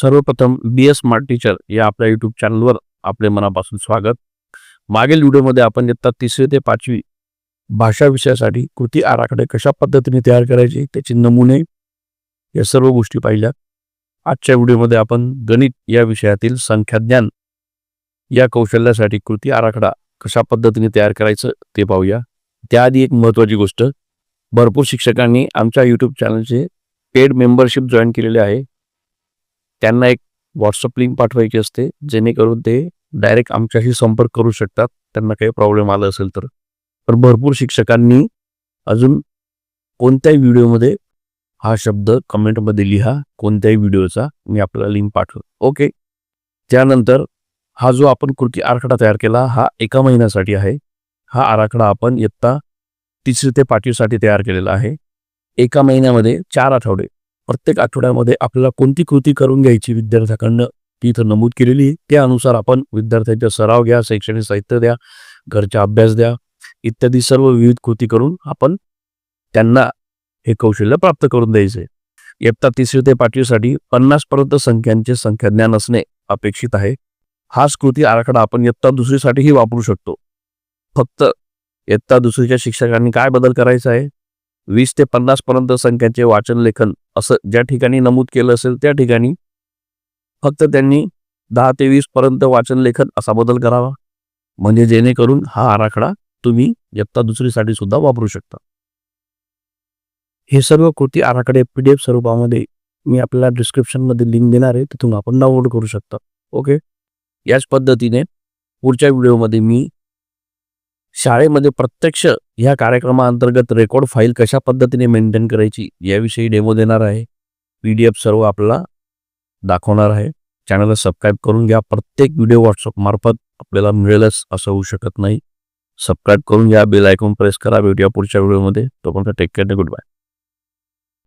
सर्वप्रथम बी S smart teacher या आपल्या युट्यूब चॅनलवर आपले मनापासून स्वागत. मागील व्हिडिओमध्ये आपण इयत्ता तिसरी ते पाचवी भाषा विषयासाठी कृती आराखडे कशा पद्धतीने तयार करायचे त्याचे नमुने या सर्व गोष्टी पाहिल्या. आजच्या व्हिडिओमध्ये आपण गणित या विषयातील संख्याज्ञान या कौशल्यासाठी कृती आराखडा कशा पद्धतीने तयार करायचं ते पाहूया. त्याआधी एक महत्त्वाची गोष्ट भरपूर शिक्षकांनी आमच्या यूट्यूब चॅनलचे पेड मेंबरशिप जॉईन केलेले आहे. त्यांना एक व्हॉट्सअप लिंक पाठवायची असते जेणेकरून ते डायरेक्ट आमच्याशी संपर्क करू शकतात. त्यांना काही प्रॉब्लेम आला असेल तर. तर भरपूर शिक्षकांनी अजून कोणत्याही व्हिडिओमध्ये हा शब्द कमेंटमध्ये लिहा. कोणत्याही व्हिडिओचा मी आपल्याला लिंक पाठवतो. ओके त्यानंतर हा जो आपण कृती आराखडा तयार केला हा एका महिन्यासाठी आहे. हा आराखडा आपण इयत्ता तिसरी ते पाचवीसाठी तयार केलेला आहे. एका महिन्यामध्ये चार आठवडे प्रत्येक आठवड्यामध्ये आपल्याला कोणती कृती करून घ्यायची विद्यार्थ्याकडनं? ती इथं नमूद केलेली आहे. त्यानुसार आपण विद्यार्थ्यांचा सराव घ्या शैक्षणिक साहित्य द्या घरचा अभ्यास द्या इत्यादी सर्व विविध कृती करून आपण त्यांना हे कौशल्य प्राप्त करून द्यायचे. इयत्ता तिसरी ते पाचवीसाठी पन्नास पर्यंत संख्यांचे संख्याज्ञान असणे अपेक्षित आहे. हाच कृती आराखडा आपण इयत्ता दुसरीसाठीही वापरू शकतो. फक्त इयत्ता दुसरीच्या शिक्षकांनी काय बदल करायचा आहे? वीस ते पन्नास पर्यंत संख्यांचे वाचन लेखन असं ज्या ठिकाणी नमूद केलं असेल त्या ठिकाणी फक्त त्यांनी दहा ते वीस पर्यंत वाचन लेखन असा बदल करावा. म्हणजे जेणेकरून हा आराखडा तुम्ही इयत्ता दुसरीसाठी सुद्धा वापरू शकता. हे सर्व कृती आराखडे पी डी एफ स्वरूपामध्ये मी आपल्याला डिस्क्रिप्शनमध्ये लिंक देणार आहे तिथून आपण डाउनलोड करू शकता. ओके? याच पद्धतीने पुढच्या व्हिडिओमध्ये मी शाळेमध्ये प्रत्यक्ष ह्या कार्यक्रमाअंतर्गत रेकॉर्ड फाईल कशा पद्धतीने मेंटेन करायची याविषयी डेमो देणार आहे. पी डी एफ सर्व आपल्याला दाखवणार आहे. चॅनलला सबस्क्राईब करून घ्या. प्रत्येक व्हिडिओ व्हॉट्सअप मार्फत आपल्याला मिळेलच असं होऊ शकत नाही. सबस्क्राईब करून घ्या. बेल आयकॉन प्रेस करा. भेटूया पुढच्या व्हिडिओमध्ये तोपर्यंत टेक केअर गुड बाय